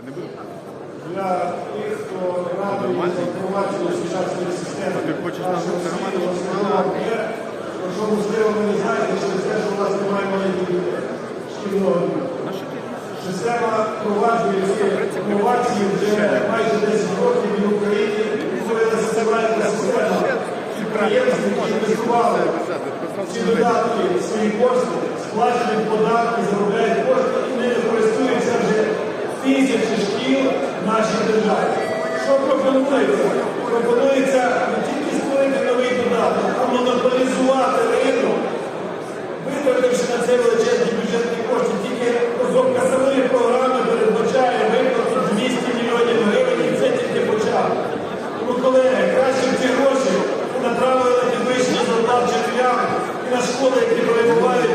Для тих, хто радий запровадження сучасної системи. Що можливо ви не знаєте, через те, що у вас немає маленьких шкільного? Система впроваджує ці інновації вже майже 10 років і в Україні. Коли називається система. Підприємств, які інвестували ці додатки свої кошти, сплачують податки, заробляють шкіл нашій державі. Що пропонується? Пропонується не тільки створити новий додаток, а монополізувати ринок, витративши на це величезні бюджетні кошти, тільки розробка самої програми передбачає виплату 200 мільйонів гривень, і це тільки початок. Тому, колеги, краще ці гроші направили на підвищення завдав вчителям і на школи, які перебувають.